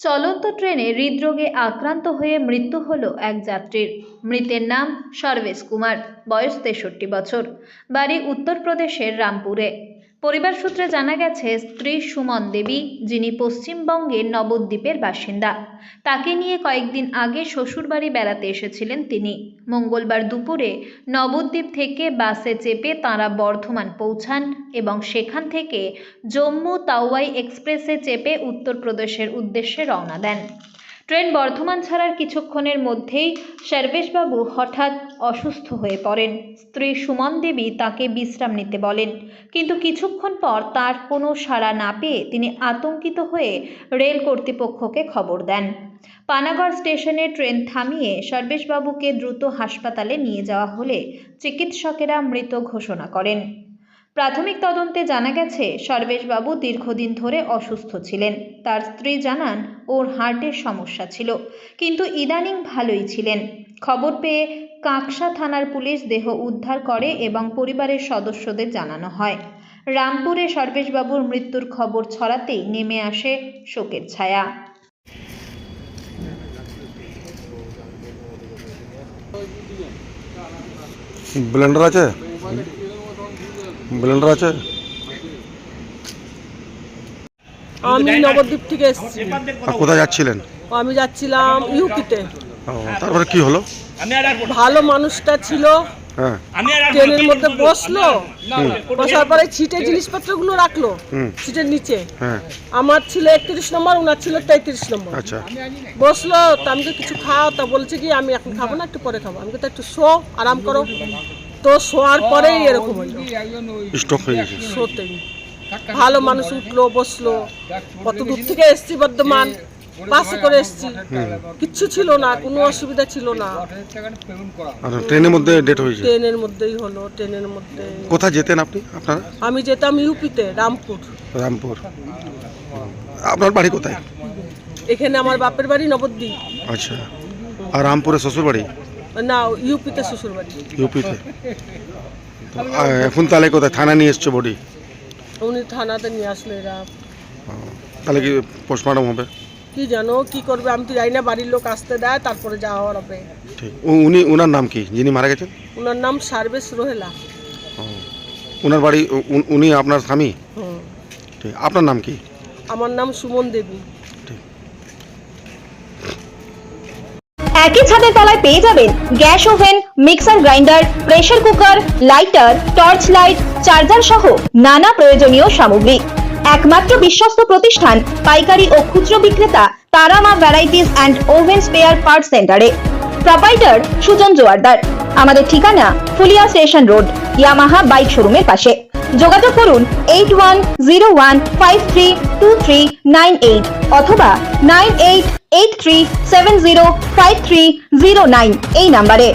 চলন্ত ট্রেনে হৃদরোগে আক্রান্ত হয়ে মৃত্যু হল এক যাত্রীর। মৃতের নাম সর্বেশ কুমার, বয়স তেষট্টি বছর। বাড়ি উত্তরপ্রদেশের রামপুরে। পরিবার সূত্রে জানা গেছে, স্ত্রী সুমন দেবী, যিনি পশ্চিমবঙ্গের নবদ্বীপের বাসিন্দা। তাকে নিয়ে কয়েকদিন আগে শ্বশুরবাড়ি বেড়াতে এসেছিলেন তিনি। মঙ্গলবার দুপুরে নবদ্বীপ থেকে বাসে চেপে তাঁরা বর্ধমান পৌঁছান এবং সেখান থেকে জম্মু তাওয়াই এক্সপ্রেসে চেপে উত্তরপ্রদেশের উদ্দেশ্যে রওনা দেন। ট্রেন বর্ধমান ছাড়ার কিছুক্ষণের মধ্যেই সর্বেশবাবু হঠাৎ অসুস্থ হয়ে পড়েন। স্ত্রী সুমন দেবী তাকে বিশ্রাম নিতে বলেন। কিন্তু কিছুক্ষণ পর তার কোনো সাড়া না পেয়ে তিনি আতঙ্কিত হয়ে রেল কর্তৃপক্ষকে খবর দেন। পানাগড় স্টেশনে ট্রেন থামিয়ে সর্বেশবাবুকে দ্রুত হাসপাতালে নিয়ে যাওয়া হলে চিকিৎসকেরা মৃত ঘোষণা করেন। প্রাথমিক তদন্তে জানা গেছে, সর্বেশবাবু দীর্ঘদিন ধরে অসুস্থ ছিলেন। তার স্ত্রী জানান, ওর হার্টের সমস্যা ছিল, কিন্তু ইদানিং ভালোই ছিলেন। খবর পেয়ে কাঁকসা থানার পুলিশ দেহ উদ্ধার করে এবং পরিবারের সদস্যদের জানানো হয়। রামপুরে সর্বেশবাবুর মৃত্যুর খবর ছড়াতেই নেমে আসে শোকের ছায়া। ব্লেন্ডার আছে? ব্লেন্ডার আছে? আমি নবদ্বীপ থেকে এসেছি। কোথায় যাচ্ছিলেন? আমি যাচ্ছিলাম ইউপিতে। তারপরে কি হলো? ভালো মানুষটা ছিল। হ্যাঁ। ট্রেনের মধ্যে বসল। বসার পরে ছিটে জিনিসপত্রগুলো রাখল সিটের নিচে। হ্যাঁ। আমার ছিল একত্রিশ নম্বর ওনার ছিল তেত্রিশ নম্বর। আচ্ছা। বসল তা আমি তো কিছু খাও তা বলছে কি আমি এখন খাব না একটু পরে খাব। আমি তো একটু শো আরাম করো। তো শোয়ার পরেই এরকম হইল স্টক হয়ে গেছে। শোতেই ভালো মানুষ উঠল বসল। কত দূর থেকে এসছি বর্ধমান বাসে করে এসছি। কিচ্ছু ছিল না কোনো অসুবিধা ছিল না। আর ট্রেনের মধ্যে ডেট হয়েছে? ট্রেনের মধ্যেই হলো ট্রেনের মধ্যে। কোথায় যেতেন আপনি আপনারা? আমি যেতাম ইউপিতে রামপুর। রামপুর। আপনার বাড়ি কোথায়? এখানে আমার বাপের বাড়ি নবদ্বীপ। আচ্ছা। আর রামপুরে শ্বশুর বাড়ি না ইউপিতে শ্বশুর বাড়ি। ইউপিতে? এখন তাহলে কোথায়? থানা নিয়ে এসছে বডি উনি থানাতে নিয়ে আসলো এরা। তাহলে কি পোস্টমর্টম হবে? কি জানো কি করবে? আমি তো জানি না বাড়ির লোক আসতে দেয় তারপরে যাওয়া হবে। ঠিক। উনি ওনার নাম কি? যিনি মারা গেছেন? ওনার নাম সার্বেশ রোহেলা। ওনার বাড়ি উনি আপনার স্বামী? হুম। ঠিক। আপনার নাম কি? আমার নাম সুমন দেবী। একই ছাদের তলায় পেয়ে যাবেন gas oven, mixer grinder, pressure cooker, lighter, torch light, charger সহ নানা প্রয়োজনীয় সামগ্রী। একমাত্র বিশ্বস্ত প্রতিষ্ঠান, পাইকারি ও খুচরো বিক্রেতা Tarama varieties and oven spare part সেন্টারে প্রোপাইটার সুজন জোয়ারদার। আমাদের ঠিকানা Phulia station road, Yamaha bike শোরুমের পাশে। যোগাযোগ করুন eight one zero one five three two three nine eight অথবা nine eight eight three seven zero five three zero nine এই নাম্বারে